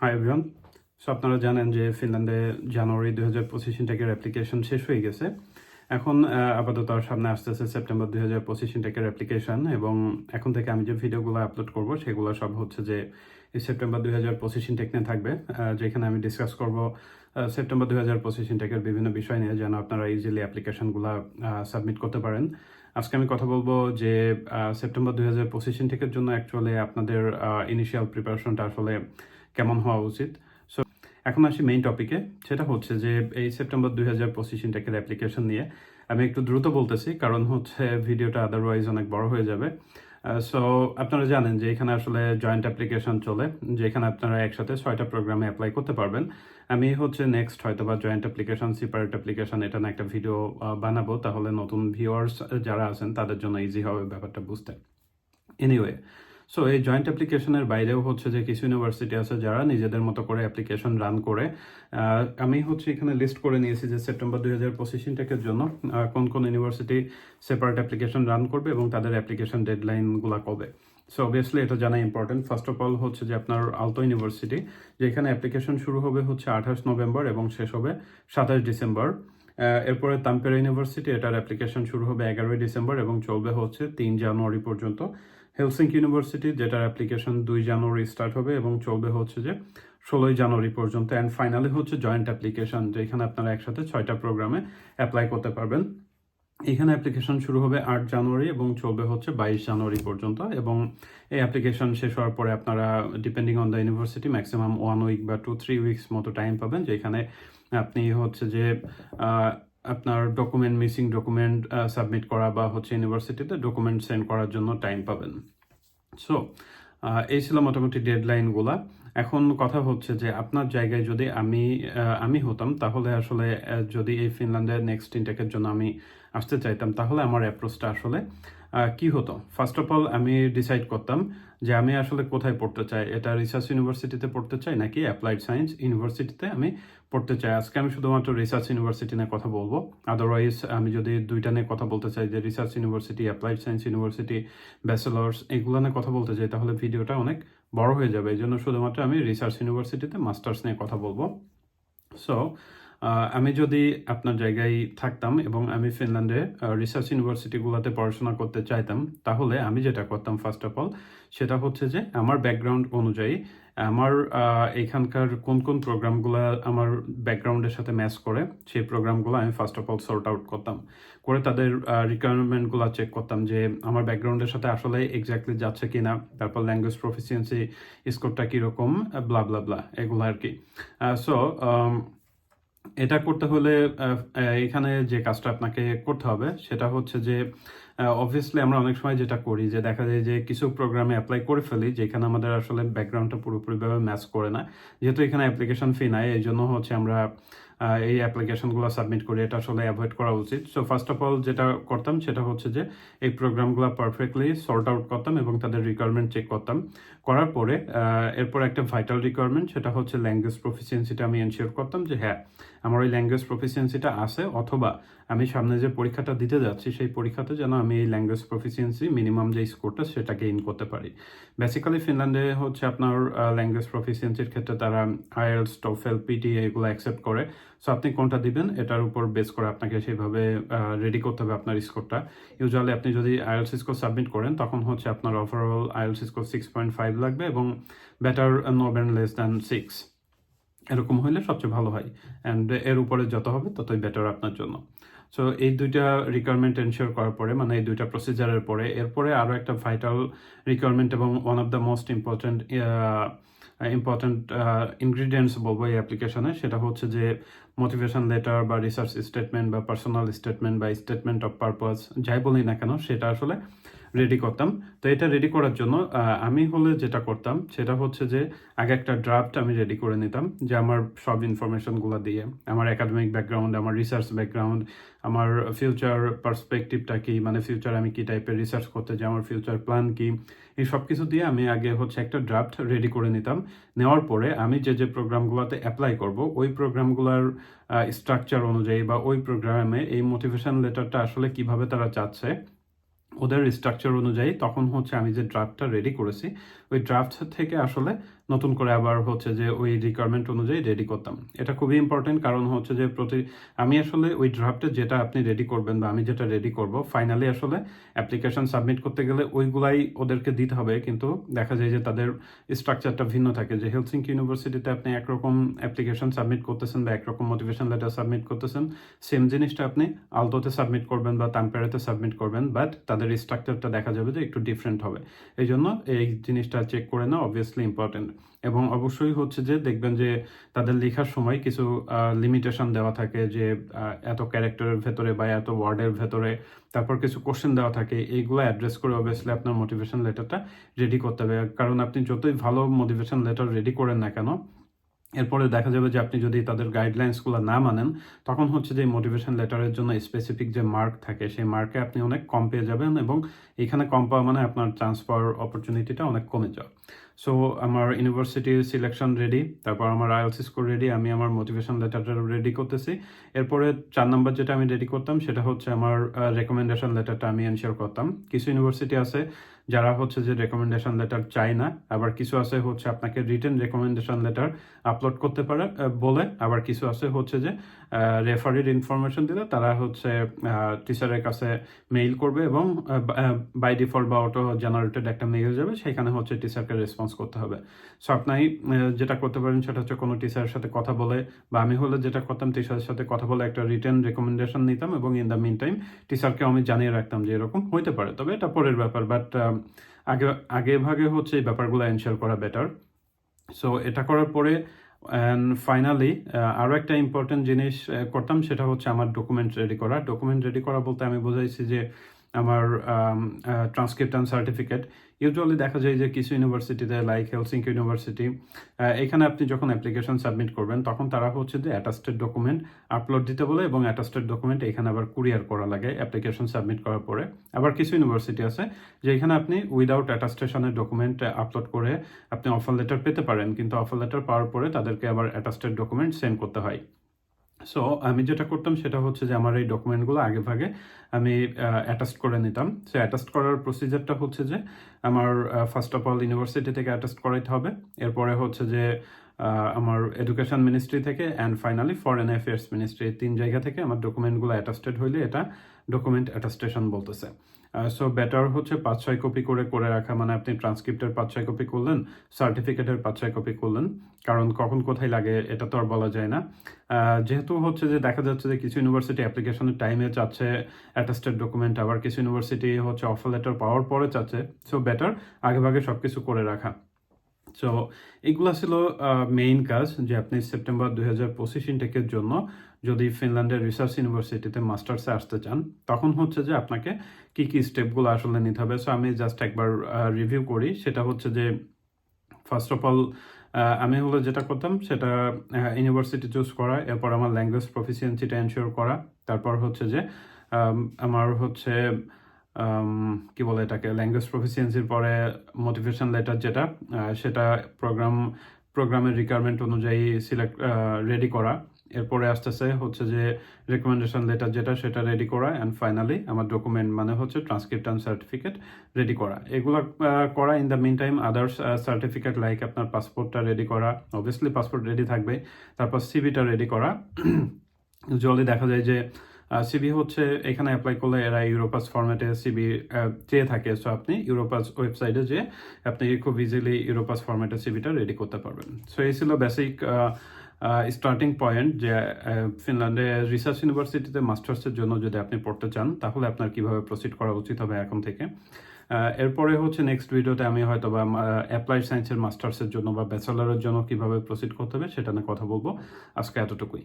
Hi everyone so আপনারা জানেন যে ফিনল্যান্ডে জানুয়ারি দুই হাজার পঁচিশ ইনটেকের অ্যাপ্লিকেশন শেষ হয়ে গেছে। এখন আপাতত সামনে আসতেছে সেপ্টেম্বর দুই হাজার পঁচিশ ইনটেকের অ্যাপ্লিকেশন এবং এখন থেকে আমি যে ভিডিওগুলো আপলোড করব, সেগুলো সব হচ্ছে যে সেপ্টেম্বর দুই হাজার পঁচিশ ইনটেক নিয়ে থাকবে যেখানে আমি ডিসকাস করব সেপ্টেম্বর দুই হাজার পঁচিশ ইনটেকের বিভিন্ন বিষয় নিয়ে যেন আপনারা ইজিলি অ্যাপ্লিকেশনগুলো সাবমিট করতে পারেন। আজকে আমি কথা বলব যে সেপ্টেম্বর দুই হাজার পঁচিশ ইনটেকের জন্য অ্যাকচুয়ালি আপনাদের ইনিশিয়াল প্রিপারেশনটা আসলে কেমন হওয়া উচিত? সো এখন আসি মেইন টপিকে সেটা হচ্ছে যে, এই সেপ্টেম্বর দুই হাজার পঁচিশ ইনটেকের অ্যাপ্লিকেশন নিয়ে আমি একটু দ্রুত বলতেছি, কারণ হচ্ছে ভিডিওটা আদারওয়াইজ অনেক বড় হয়ে যাবে। সো আপনারা জানেন যে, এখানে আসলে জয়েন্ট অ্যাপ্লিকেশন চলে, যেখানে আপনারা একসাথে ছয়টা প্রোগ্রামে অ্যাপ্লাই করতে পারবেন। আমি হচ্ছে নেক্সট হয়তো বা জয়েন্ট অ্যাপ্লিকেশন সিপারেট অ্যাপ্লিকেশন এটা না একটা ভিডিও বানাবো, তাহলে নতুন ভিউয়ার্স যারা আছেন, তাদের জন্য ইজি হবে ব্যাপারটা বুঝতে। এনিওয়ে সো এই জয়েন্ট অ্যাপ্লিকেশনের বাইরেও হচ্ছে যে কিছু ইউনিভার্সিটি আছে যারা নিজেদের মতো করে অ্যাপ্লিকেশন রান করে। আমি হচ্ছে এখানে লিস্ট করে নিয়েছি যে সেপ্টেম্বর দুই হাজার পঁচিশ জন্য কোন কোন ইউনিভার্সিটি সেপারেট অ্যাপ্লিকেশন রান করবে এবং তাদের অ্যাপ্লিকেশন ডেডলাইনগুলো কবে। সো অবভিয়াসলি এটা জানা ইম্পর্টেন্ট ফার্স্ট অফ অল হচ্ছে যে আপনার আলতো ইউনিভার্সিটি যেখানে অ্যাপ্লিকেশন শুরু হবে হচ্ছে আঠাশ নভেম্বর এবং শেষ হবে সাতাশ ডিসেম্বর। এরপরে তাম্পেরা ইউনিভার্সিটি এটার অ্যাপ্লিকেশন শুরু হবে এগারোই ডিসেম্বর এবং চলবে হচ্ছে তিন জানুয়ারি পর্যন্ত। হেলসিঙ্ক ইউনিভার্সিটি, যেটার অ্যাপ্লিকেশন দুই জানুয়ারি স্টার্ট হবে এবং চলবে হচ্ছে যে ষোলোই জানুয়ারি পর্যন্ত অ্যান্ড ফাইনালি হচ্ছে জয়েন্ট অ্যাপ্লিকেশন যেখানে আপনারা একসাথে ছয়টা প্রোগ্রামে অ্যাপ্লাই করতে পারবেন। এখানে অ্যাপ্লিকেশন শুরু হবে আট জানুয়ারি এবং চলবে হচ্ছে বাইশ জানুয়ারি পর্যন্ত এবং এই অ্যাপ্লিকেশন শেষ হওয়ার পরে আপনারা depending on the university maximum one week বা টু থ্রি উইকস মতো টাইম পাবেন, যেখানে আপনি হচ্ছে যে আপনার ডকুমেন্ট মিসিং ডকুমেন্ট সাবমিট করা বা হচ্ছে ইউনিভার্সিটিতে ডকুমেন্ট সেন্ড করার জন্য টাইম পাবেন। সো এই ছিল মোটামুটি ডেডলাইনগুলা এখন কথা হচ্ছে যে আপনার জায়গায় যদি আমি আমি হতাম, তাহলে আসলে যদি এই ফিনল্যান্ডের নেক্সট ইনটেকের জন্য আমি আসতে চাইতাম, তাহলে আমার অ্যাপ্রোচটা আসলে কি হতো? ফার্স্ট অফ অল আমি ডিসাইড করতাম যে আমি আসলে কোথায় পড়তে চাই? এটা রিসার্চ ইউনিভার্সিটিতে পড়তে চাই নাকি অ্যাপ্লাইড সায়েন্স ইউনিভার্সিটিতে আমি পড়তে চাই? আজকে আমি শুধুমাত্র রিসার্চ ইউনিভার্সিটি নিয়ে কথা বলব। আদারওয়াইজ আমি যদি দুইটা নিয়ে কথা বলতে চাই, যে research university applied science university bachelors এগুলো নিয়ে কথা বলতে চাই, তাহলে ভিডিওটা অনেক বড় হয়ে যাবে। এই জন্য শুধুমাত্র আমি রিসার্চ ইউনিভার্সিটিতে মাস্টার্স নিয়ে কথা বলব। সো আমি যদি আপনার জায়গায় থাকতাম এবং আমি ফিনল্যান্ডে রিসার্চ ইউনিভার্সিটিগুলোতে পড়াশোনা করতে চাইতাম, তাহলে আমি যেটা করতাম ফার্স্ট অফ অল সেটা হচ্ছে যে আমার ব্যাকগ্রাউন্ড অনুযায়ী আমার এখানকার কোন কোন প্রোগ্রামগুলো আমার ব্যাকগ্রাউন্ডের সাথে ম্যাচ করে, সেই প্রোগ্রামগুলো আমি first of all sort out করতাম। করে তাদের রিকোয়ারমেন্টগুলো চেক করতাম যে আমার ব্যাকগ্রাউন্ডের সাথে আসলে এক্স্যাক্টলি যাচ্ছে কি না তারপর ল্যাঙ্গুয়েজ প্রফিসিয়েন্সি স্কোরটা কীরকম ব্লা ব্লা ব্লা এগুলো আর কি। সো এটা করতে হলে এখানে যে কাজটা আপনাকে করতে হবে সেটা হচ্ছে যে অবভিয়াসলি আমরা অনেক সময় যেটা করি যে দেখা যায় যে কিছু প্রোগ্রামে অ্যাপ্লাই করে ফেলি যেখানে আমাদের আসলে ব্যাকগ্রাউন্ডটা পুরোপুরিভাবে ম্যাচ করে না। যেহেতু এখানে অ্যাপ্লিকেশন ফি নাই, এই জন্য হচ্ছে আমরা এই অ্যাপ্লিকেশনগুলো সাবমিট করি। এটা আসলে অ্যাভয়েড করা উচিত। সো ফার্স্ট অফ অল যেটা করতাম সেটা হচ্ছে যে, এই প্রোগ্রামগুলো পারফেক্টলি সর্ট আউট করতাম এবং তাদের রিকোয়ারমেন্ট চেক করতাম। করার পরে এরপর একটা ভাইটাল রিকোয়ারমেন্ট সেটা হচ্ছে ল্যাঙ্গুয়েজ প্রফিসিয়েন্সিটা আমি এনশিওর করতাম যে হ্যাঁ আমার ওই ল্যাঙ্গুয়েজ প্রফিসিয়েন্সিটা আছে, অথবা আমি সামনে যে পরীক্ষাটা দিতে যাচ্ছি, সেই পরীক্ষাতে যেন আমি এই ল্যাঙ্গুয়েজ প্রফিসিয়েন্সি মিনিমাম যে স্কোরটা সেটা গেইন করতে পারি। বেসিক্যালি ফিনল্যান্ডে হচ্ছে আপনার ল্যাঙ্গুয়েজ প্রফিসিয়েন্সির ক্ষেত্রে তারা আইএলস টোফেল পিটি এগুলো অ্যাকসেপ্ট করে। সো আপনি কোনটা দিবেন, এটার উপর বেস করে আপনাকে সেইভাবে রেডি করতে হবে আপনার স্কোরটা ইউজুয়ালি আপনি যদি আইএলস স্কোর সাবমিট করেন, তখন হচ্ছে আপনার overall IELTS score six point five লাগবে এবং better no band less than six এরকম হলে সবচেয়ে ভালো হয়। অ্যান্ড এর উপরে যত হবে, ততই বেটার আপনার জন্য। সো এই দুইটা রিকোয়ারমেন্ট এনশিওর করার পরে মানে এই দুইটা প্রসিজারের পরে, এরপরে আরও একটা ভাইটাল রিকোয়ারমেন্ট এবং one of the most important important ingredients বলব এই অ্যাপ্লিকেশনে সেটা হচ্ছে যে মোটিভেশন লেটার বা রিসার্চ স্টেটমেন্ট বা পার্সোনাল স্টেটমেন্ট বা স্টেটমেন্ট অফ পারপাস যাই বলি না কেন, সেটা আসলে রেডি করতাম। তো এটা রেডি করার জন্য আমি হলে যেটা করতাম, সেটা হচ্ছে যে আগে একটা ড্রাফট আমি রেডি করে নিতাম, যে আমার সব ইনফরমেশনগুলো দিয়ে, আমার একাডেমিক ব্যাকগ্রাউন্ড আমার রিসার্চ ব্যাকগ্রাউন্ড আমার ফিউচার পার্সপেক্টিভটা কি মানে ফিউচার আমি কি টাইপের রিসার্চ করতে চাই আমার ফিউচার প্ল্যান কি, এই সব কিছু দিয়ে আমি আগে হচ্ছে একটা ড্রাফট রেডি করে নিতাম। নেওয়ার পরে আমি যে যে প্রোগ্রামগুলোতে অ্যাপ্লাই করব, ওই প্রোগ্রামগুলোর স্ট্রাকচার অনুযায়ী বা ওই প্রোগ্রামে এই মোটিভেশন লেটারটা আসলে কীভাবে তারা চাচ্ছে ওদের স্ট্রাকচার অনুযায়ী তখন হচ্ছে আমি যে ড্রাফটটা রেডি করেছি ওই ড্রাফট থেকে আসলে নতুন করে আবার হচ্ছে যে ওই রিকোয়ারমেন্ট অনুযায়ী রেডি করতাম। এটা খুবই ইম্পর্টেন্ট কারণ হচ্ছে যে প্রতি, আমি আসলে ওই ড্রাফটে যেটা আপনি রেডি করবেন বা আমি যেটা রেডি করব ফাইনালি আসলে অ্যাপ্লিকেশন সাবমিট করতে গেলে ওইগুলাই ওদেরকে দিতে হবে। কিন্তু দেখা যায় যে তাদের স্ট্রাকচারটা ভিন্ন থাকে। যে হেলসিঙ্ক ইউনিভার্সিটিতে আপনি একরকম অ্যাপ্লিকেশন সাবমিট করতেছেন বা একরকম মোটিভেশন লেটার সাবমিট করতেছেন সেম জিনিসটা আপনি আলতোতে সাবমিট করবেন বা তাম্পেরাতে সাবমিট করবেন বাট তাদের স্ট্রাকচারটা দেখা যাবে যে একটু ডিফারেন্ট হবে। এই জন্য এই জিনিসটা চেক করে না অবভিয়াসলি ইম্পর্টেন্ট এবং অবশ্যই হচ্ছে যে দেখবেন যে তাদের লেখার সময় কিছু লিমিটেশন দেওয়া থাকে যে এত ক্যারেক্টারের ভেতরে বা এত ওয়ার্ডের ভেতরে, তারপর কিছু কোশ্চেন দেওয়া থাকে, এইগুলো অ্যাড্রেস করে অবভিয়াসলি আপনার মোটিভেশন লেটারটা রেডি করতে হবে। কারণ আপনি যতই ভালো মোটিভেশন লেটার রেডি করেন না কেন, এরপরে দেখা যাবে যে আপনি যদি তাদের গাইডলাইন্সগুলো না মানেন, তখন হচ্ছে যে মোটিভেশন লেটারের জন্য স্পেসিফিক যে মার্ক থাকে, সেই মার্কে আপনি অনেক কম পেয়ে যাবেন এবং এখানে কম পাওয়া মানে আপনার পাওয়ার অপরচুনিটিটা অনেক কমে যাওয়া সো আমার ইউনিভার্সিটি সিলেকশন রেডি তারপর আমার আইএলসি স্কোর রেডি আমি আমার মোটিভেশন লেটারটা রেডি করতেছি। এরপরে চার নাম্বার যেটা আমি রেডি করতাম, সেটা হচ্ছে আমার রেকমেন্ডেশন লেটারটা আমি এনশিওর করতাম। কিছু ইউনিভার্সিটি আছে যারা হচ্ছে যে রেকমেন্ডেশন লেটার চায় না, আবার কিছু আছে হচ্ছে আপনাকে রিটেন রেকমেন্ডেশন লেটার আপলোড করতে পারে বলে। আবার কিছু আছে হচ্ছে যে রেফারির ইনফরমেশন দিলে তারা হচ্ছে টিচারের কাছে মেইল করবে এবং বাই ডিফল্ট বা অটো জেনারেটেড একটা মেইল যাবে, সেখানে হচ্ছে টিচারকে রেসপন্স করতে হবে। সো আপনি যেটা করতে পারেন সেটা হচ্ছে কোনো টিচারের সাথে কথা বলে বা আমি হলে যেটা করতাম টিচারের সাথে কথা বলে একটা রিটেন রেকমেন্ডেশন নিতাম এবং ইন দ্য মিন টাইম টিচারকে আমি জানিয়ে রাখতাম যে এরকম হইতে পারে। তবে এটা পরের ব্যাপার বাট আগে আগে ভাগে হচ্ছে এই ব্যাপারগুলো এনশিওর করা বেটার সো এটা করার পরে অ্যান্ড ফাইনালি আরও একটা ইম্পর্টেন্ট জিনিস করতাম সেটা হচ্ছে আমার ডকুমেন্ট রেডি করা। ডকুমেন্ট রেডি করা বলতে আমি বোঝাইছি যে আমার ট্রান্সক্রিপ্ট সার্টিফিকেট ইউজুয়ালি দেখা যায় যে কিছু ইউনিভার্সিটিতে লাইক হেলসিঙ্ক ইউনিভার্সিটি এখানে আপনি যখন অ্যাপ্লিকেশন সাবমিট করবেন, তখন তারা হচ্ছে যে অ্যাটাস্টেড ডকুমেন্ট আপলোড দিতে বলে এবং অ্যাটাস্টেড ডকুমেন্ট এখানে আবার কুরিয়ার করা লাগে অ্যাপ্লিকেশন সাবমিট করার পরে। আবার কিছু ইউনিভার্সিটি আছে যে এখানে আপনি উইদাউট অ্যাটাস্টেশনের ডকুমেন্ট আপলোড করে আপনি অফার লেটার পেতে পারেন, কিন্তু অফার লেটার পাওয়ার পরে তাদেরকে আবার অ্যাটাস্টেড ডকুমেন্ট সেন্ড করতে হয়। সো আমি যেটা করতাম সেটা হচ্ছে যে আমার এই ডকুমেন্টগুলো আগে ভাগে আমি অ্যাটাস্ট করে নিতাম। সো অ্যাটাস্ট করার প্রসিজারটা হচ্ছে যে আমার ফার্স্ট অফ অল ইউনিভার্সিটি থেকে অ্যাটাস্ট করাইতে হবে। এরপরে হচ্ছে যে আমার এডুকেশন মিনিস্ট্রি থেকে and finally foreign affairs ministry তিন জায়গা থেকে আমার ডকুমেন্টগুলো অ্যাটাস্টেড হইলে এটা ডকুমেন্ট অ্যাটাস্টেশন বলতেছে। সো বেটার হচ্ছে পাঁচ ছয় কপি করে করে রাখা মানে আপনি ট্রান্সক্রিপ্টের পাঁচ ছয় কপি করলেন সার্টিফিকেটের পাঁচ ছয় কপি করলেন, কারণ কখন কোথায় লাগে এটা তো আর বলা যায় না। যেহেতু হচ্ছে যে দেখা যাচ্ছে যে কিছু ইউনিভার্সিটি অ্যাপ্লিকেশনের টাইমে চাচ্ছে অ্যাটাস্টেড ডকুমেন্ট আবার কিছু ইউনিভার্সিটি হচ্ছে অফার লেটার পাওয়ার পরে চাচ্ছে সো বেটার আগে ভাগে সব কিছু করে রাখা। সো এগুলা ছিল মেইন কাজ যে আপনি সেপ্টেম্বর দুই হাজার পঁচিশ ইনটেকের জন্য যদি ফিনল্যান্ডের রিসার্চ ইউনিভার্সিটিতে মাস্টার্সে আসতে চান, তখন হচ্ছে যে আপনাকে কি কি স্টেপগুলো আসলে নিতে হবে। সো আমি জাস্ট একবার রিভিউ করি। সেটা হচ্ছে যে ফার্স্ট অফ অল আমি হলো যেটা করতাম, সেটা ইউনিভার্সিটি চুজ করা, এরপর আমার ল্যাঙ্গুয়েজ প্রফিসিয়েন্সিটা এনশিওর করা। তারপর হচ্ছে যে আমার হচ্ছে কি বলে এটাকে ল্যাঙ্গুয়েজ প্রফিসিয়েন্সির পরে মোটিভেশন লেটার যেটা সেটা প্রোগ্রাম প্রোগ্রামের রিকোয়ারমেন্ট অনুযায়ী সিলেক্ট রেডি করা। এরপরে আসতেছে হচ্ছে যে রেকমেন্ডেশন লেটার যেটা, সেটা রেডি করা অ্যান্ড ফাইনালি আমার ডকুমেন্ট মানে হচ্ছে ট্রান্সক্রিপ্ট অ্যান্ড সার্টিফিকেট রেডি করা। এগুলো করা in the meantime others certificate like আপনার পাসপোর্টটা রেডি করা অবভিয়াসলি পাসপোর্ট রেডি থাকবে, তারপর সিভিটা রেডি করা। জলদি দেখা যায় যে সিবি হচ্ছে এখানে অ্যাপ্লাই করলে এরা ইউরোপাস ফরম্যাটে সিবি চেয়ে থাকে। সো আপনি ইউরোপাস ওয়েবসাইটে যে আপনি খুব ইজিলি ইউরোপাস ফরম্যাটে সিবিটা রেডি করতে পারবেন। সো এই ছিল বেসিক স্টার্টিং পয়েন্ট যে ফিনল্যান্ডে রিসার্চ ইউনিভার্সিটিতে মাস্টার্সের জন্য যদি আপনি পড়তে চান, তাহলে আপনার কীভাবে প্রসিড করা উচিত হবে এখন থেকে। এরপরে হচ্ছে নেক্সট ভিডিওতে আমি হয়তো বা অ্যাপ্লাইড সায়েন্সের মাস্টার্সের জন্য বা ব্যাচেলারের জন্য কীভাবে প্রসিড করতে হবে সেটা নিয়ে কথা বলব। আজকে এতটুকুই।